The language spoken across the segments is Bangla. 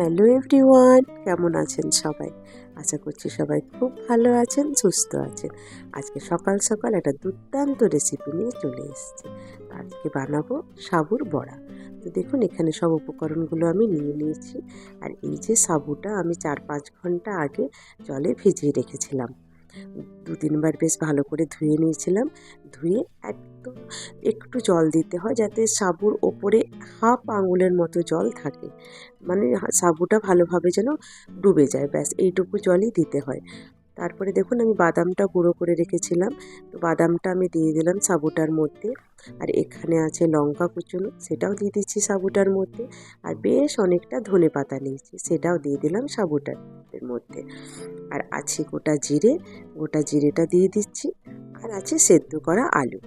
হ্যালো এভরিওয়ান, কেমন আছেন সবাই? আশা করছি সবাই খুব ভালো আছেন, সুস্থ আছেন। আজকে সকাল সকাল একটা দুর্দান্ত রেসিপি নিয়ে চলে এসেছি। আজকে বানাবো সাবুর বড়া। তো দেখুন, এখানে সব উপকরণগুলো আমি নিয়ে নিয়েছি। আর এই যে সাবুটা আমি চার পাঁচ ঘণ্টা আগে জলে ভিজিয়ে রেখেছিলাম। দু তিনবার বেশ ভালো করে ধুয়ে নিয়েছিলাম। ধুয়ে একদম একটু জল দিতে হয় যাতে সাবুর ওপরে হাফ আঙুলের মতো জল থাকে। মানে সাবুটা ভালোভাবে যেন ডুবে যায়, ব্যাস এইটুকু জলই দিতে হয়। তারপরে দেখুন আমি বাদামটা গুঁড়ো করে রেখেছিলাম। তো বাদামটা আমি দিয়ে দিলাম সাবুটার মধ্যে। আর এখানে আছে লঙ্কা কুচুনো, সেটাও দিয়ে দিচ্ছি সাবুটার মধ্যে। আর বেশ অনেকটা ধনে পাতা নিয়েছি, সেটাও দিয়ে দিলাম সাবুটার মধ্যে। আর আছে গোটা জিরে, গোটা জিরেটা দিয়ে দিচ্ছি। আর আছে সেদ্ধ করা আলু।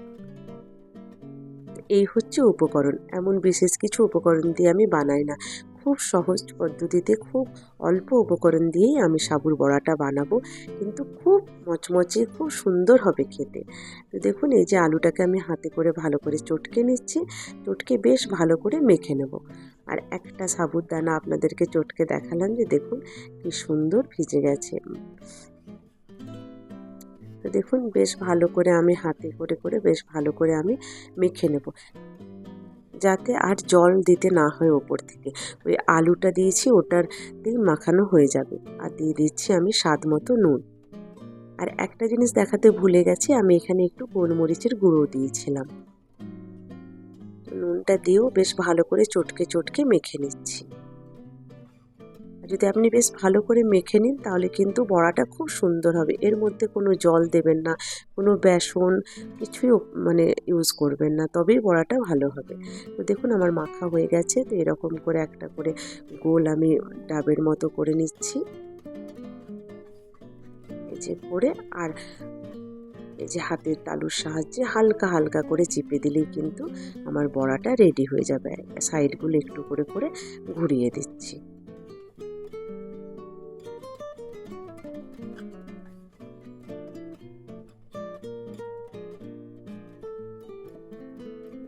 এই হচ্ছে উপকরণ, এমন বিশেষ কিছু উপকরণ দিয়ে আমি বানাই না। খুব সহজ পদ্ধতিতে খুব অল্প উপকরণ দিয়েই আমি সাবুর বড়াটা বানাবো। কিন্তু খুব মচমচে, খুব সুন্দর হবে খেতে। তো দেখুন, এই যে আলুটাকে আমি হাতে করে ভালো করে চটকে নিচ্ছি। চটকে বেশ ভালো করে মেখে নেব। আর একটা সাবুর দানা আপনাদেরকে চটকে দেখালাম যে দেখুন কি সুন্দর ভিজে গেছে। তো দেখুন, বেশ ভালো করে আমি হাতে করে করে বেশ ভালো করে আমি মেখে নেব। যাতে আর জল দিতে না হয় ওপর থেকে। ওই আলুটা দিয়েছি দিয়ে মাখানো হয়ে যাবে। আর দিয়ে দিচ্ছি আমি স্বাদ মতো নুন। আর একটা জিনিস দেখাতে ভুলে গেছি, আমি এখানে একটু গোলমরিচের গুঁড়ো দিয়েছিলাম। নুনটা দিয়েও বেশ ভালো করে চটকে চটকে মেখে নিচ্ছি। যদি আপনি বেশ ভালো করে মেখে নিন, তাহলে কিন্তু বড়াটা খুব সুন্দর হবে। এর মধ্যে কোনো জল দেবেন না, কোনো বেসন, কিছুই মানে ইউজ করবেন না, তবেই বড়াটা ভালো হবে। তো দেখুন, আমার মাখা হয়ে গেছে, তো এরকম করে একটা করে গোল আমি ডাবের মতো করে নিচ্ছি। যে করে, আর এই যে হাতের তালুর সাহায্যে হালকা হালকা করে চিপে দিলেই কিন্তু আমার বড়াটা রেডি হয়ে যাবে। সাইডগুলো একটু করে করে ঘুরিয়ে দিচ্ছি।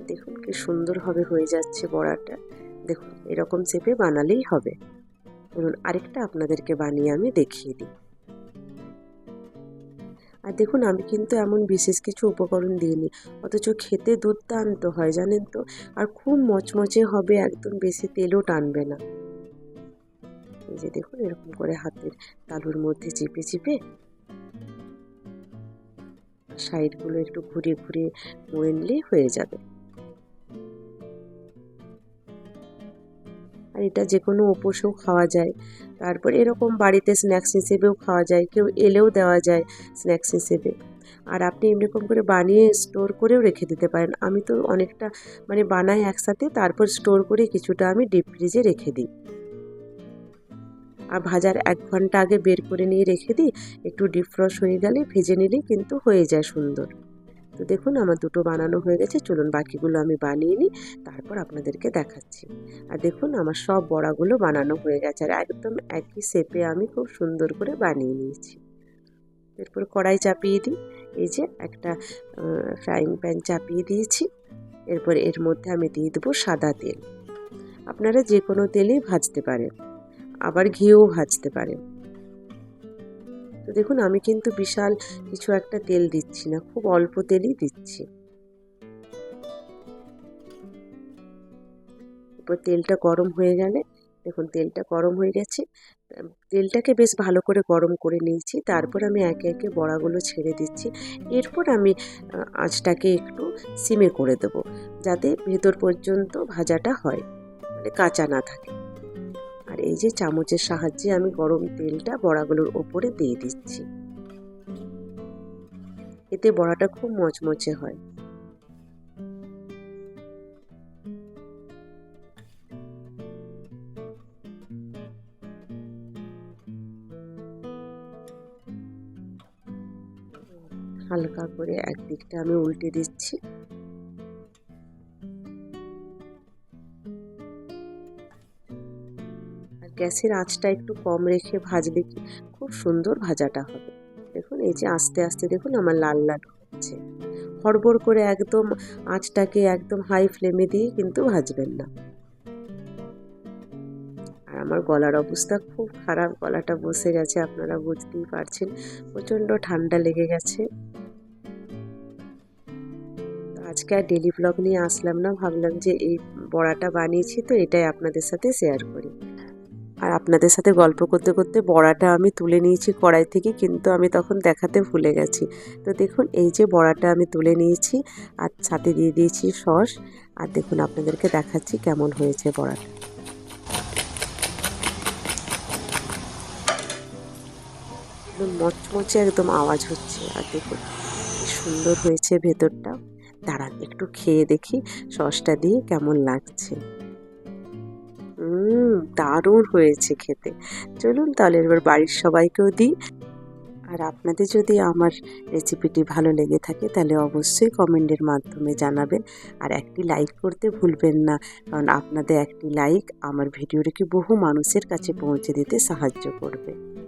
দেখুন কি সুন্দরভাবে হয়ে যাচ্ছে বড়াটা। দেখুন, এরকম চেপে বানালেই হবে। ধরুন, আরেকটা আপনাদেরকে বানিয়ে আমি দেখিয়ে দিই। আর দেখুন, আমি কিন্তু এমন বিশেষ কিছু উপকরণ দিইনি, অথচ খেতে দুর্দান্ত হয়, জানেন তো? আর খুব মচমচে হবে, একদম বেশি তেলও টানবে না। এই যে দেখুন, এরকম করে হাতের তালুর মধ্যে চিপে চিপে সাইডগুলো একটু ঘুরিয়ে ঘুরিয়ে মুড়ে হয়ে যাবে। এটা যে কোনো উপোসেও খাওয়া যায়। তারপর এরকম বাড়িতে স্ন্যাক্স হিসেবেও খাওয়া যায়। কেউ এলেও দেওয়া যায় স্ন্যাক্স হিসেবে। আর আপনি এরকম করে বানিয়ে স্টোর করেও রেখে দিতে পারেন। আমি তো অনেকটা মানে বানাই একসাথে, তারপর স্টোর করে কিছুটা আমি ডিপ ফ্রিজে রেখে দিই। আর ভাজার এক ঘণ্টা আগে বের করে নিয়ে রেখে দিই। একটু ডিপ ফ্রস হয়ে গেলে ভেজে নিলেই কিন্তু হয়ে যায় সুন্দর। তো দেখুন, আমার দুটো বানানো হয়ে গেছে। চলুন বাকিগুলো আমি বানিয়ে নিই, তারপর আপনাদেরকে দেখাচ্ছি। আর দেখুন, আমার সব বড়াগুলো বানানো হয়ে গেছে আর একদম একই শেপে আমি খুব সুন্দর করে বানিয়ে নিয়েছি। এরপর কড়াই চাপিয়ে দিই। এই যে একটা ফ্রাইং প্যান চাপিয়ে দিয়েছি। এরপর এর মধ্যে আমি দিয়ে দেবো সাদা তেল। আপনারা যে কোনো তেলেই ভাজতে পারেন। আবার ঘিও ভাজতে পারেন। তো দেখুন, আমি কিন্তু বিশাল কিছু একটা তেল দিচ্ছি না, খুব অল্প তেলই দিচ্ছি। এরপর তেলটা গরম হয়ে গেলে, দেখুন তেলটা গরম হয়ে গেছে তেলটাকে বেশ ভালো করে গরম করে নিয়েছি, তারপর আমি একে একে বড়াগুলো ছেড়ে দিচ্ছি। এরপর আমি আঁচটাকে একটু সিমে করে দেবো, যাতে ভেতর পর্যন্ত ভাজাটা হয় মানে কাঁচা না থাকে। আর এই যে চামচের সাহায্যে আমি গরম তেলটা বড়াগুলোর ওপরে দিয়ে দিচ্ছি। এতে বড়াটা খুব মচমচে হয়। হালকা করে একদিকটা আমি উল্টে দিচ্ছি। গ্যাসের আঁচটা একটু কম রেখে ভাজলে কি খুব সুন্দর ভাজাটা হবে। দেখুন, এই যে আস্তে আস্তে দেখুন আমার লাল লাল হচ্ছে। হড়বড় করে একদম আঁচটাকে একদম হাই ফ্লেমে দিয়ে কিন্তু ভাজবেন না। আর আমার গলার অবস্থা খুব খারাপ, গলাটা বসে গেছে, আপনারা বুঝতেই পারছেন, প্রচণ্ড ঠান্ডা লেগে গেছে। আজকে আর ডেলি ব্লগ নিয়ে আসলাম না, ভাবলাম যে এই বড়াটা বানিয়েছি, তো এটাই আপনাদের সাথে শেয়ার করি। আপনাদের সাথে গল্প করতে করতে বড়াটা আমি তুলে নিয়েছি কড়াই থেকে, কিন্তু আমি তখন দেখাতে ভুলে গেছি। তো দেখুন, এই যে বড়াটা আমি তুলে নিয়েছি, আর সাথে দিয়ে দিয়েছি সস, আর দেখুন আপনাদেরকে দেখাচ্ছি কেমন হয়েছে বড়াটা। একদম মচমচে একদম আওয়াজ হচ্ছে, আর দেখুন সুন্দর হয়েছে ভেতরটা। দাঁড়ান, একটু খেয়ে দেখি সসটা দিয়ে কেমন লাগছে। দারুণ হয়েছে খেতে। চলুন তাহলে এবার বাড়ির সবাইকেও দিই। আর আপনাদের যদি আমার রেসিপিটি ভালো লেগে থাকে, তাহলে অবশ্যই কমেন্টের মাধ্যমে জানাবেন। আর একটি লাইক করতে ভুলবেন না, কারণ আপনাদের একটি লাইক আমার ভিডিওটিকে বহু মানুষের কাছে পৌঁছে দিতে সাহায্য করবে।